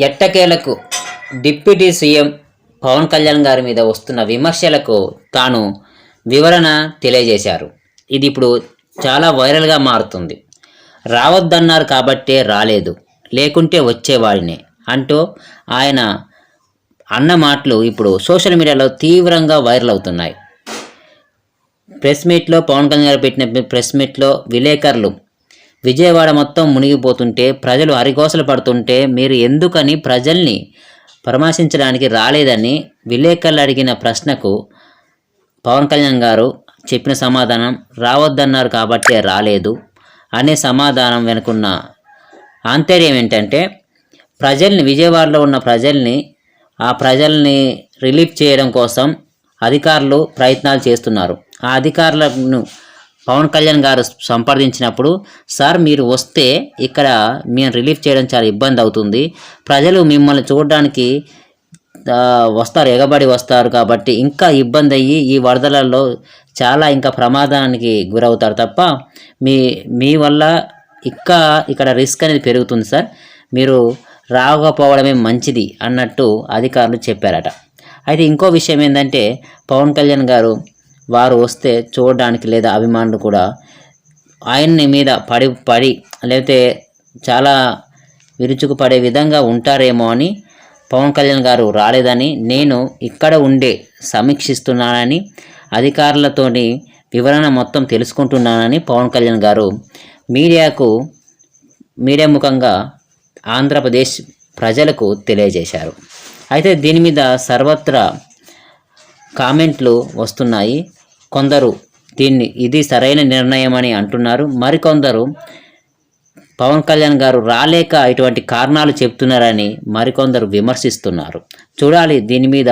ఎట్టకేలకు deputy CM Pawan Kalyan గారి మీద వస్తున్న విమర్శలకు తాను వివరణ తెలియజేశారు. ఇది ఇప్పుడు చాలా వైరల్గా మారుతుంది. రావద్దన్నారు కాబట్టే రాలేదు. లేకుంటే వచ్చేవాడినే అంటూ ఆయన అన్న మాటలు ఇప్పుడు సోషల్ మీడియాలో తీవ్రంగా వైరల్ అవుతున్నాయి. ప్రెస్ మీట్లో పవన్ కళ్యాణ్ గారు పెట్టిన ప్రెస్ మీట్లో విలేకరులు విజయవాడ మొత్తం మునిగిపోతుంటే ప్రజలు అరికోసలు పడుతుంటే మీరు ఎందుకని ప్రజల్ని పరామర్శించడానికి రాలేదని విలేకరులు అడిగిన ప్రశ్నకు పవన్ కళ్యాణ్ గారు చెప్పిన సమాధానం రావద్దన్నారు కాబట్టే రాలేదు అనే సమాధానం వెనుకున్న ఆంతర్యం ఏంటంటే ప్రజల్ని విజయవాడలో ఉన్న ప్రజల్ని ఆ ప్రజల్ని రిలీఫ్ చేయడం కోసం అధికారులు ప్రయత్నాలు చేస్తున్నారు. ఆ అధికారులను పవన్ కళ్యాణ్ గారు సంప్రదించినప్పుడు సార్ మీరు వస్తే ఇక్కడ మేము రిలీఫ్ చేయడం చాలా ఇబ్బంది అవుతుంది. ప్రజలు మిమ్మల్ని చూడడానికి వస్తారు ఎగబడి వస్తారు కాబట్టి ఇంకా ఇబ్బంది అయ్యి ఈ వరదలలో చాలా ఇంకా ప్రమాదానికి గురవుతారు తప్ప మీ మీ వల్ల ఇంకా ఇక్కడ రిస్క్ అనేది పెరుగుతుంది సార్. మీరు రాకపోవడమే మంచిది అన్నట్టు అధికారులు చెప్పారట. అయితే ఇంకో విషయం ఏంటంటే పవన్ కళ్యాణ్ గారు వారు వస్తే చూడడానికి లేదా అభిమానులు కూడా ఆయన్ని మీద పడి పడి లేకపోతే చాలా విరుచుకుపడే విధంగా ఉంటారేమో అని పవన్ కళ్యాణ్ గారు రాలేదని నేను ఇక్కడ ఉండే సమీక్షిస్తున్నానని అధికారులతోని వివరణ మొత్తం తెలుసుకుంటున్నానని పవన్ కళ్యాణ్ గారు మీడియాకు మీడియా ముఖంగా ఆంధ్రప్రదేశ్ ప్రజలకు తెలియజేశారు. అయితే దీని మీద సర్వత్రా కామెంట్లు వస్తున్నాయి. కొందరు దీన్ని ఇది సరైన నిర్ణయం అని అంటున్నారు. మరికొందరు పవన్ కళ్యాణ్ గారు రాలేక ఇటువంటి కారణాలు చెప్తున్నారని మరికొందరు విమర్శిస్తున్నారు. చూడాలి దీని మీద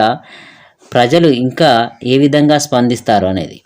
ప్రజలు ఇంకా ఏ విధంగా స్పందిస్తారు అనేది.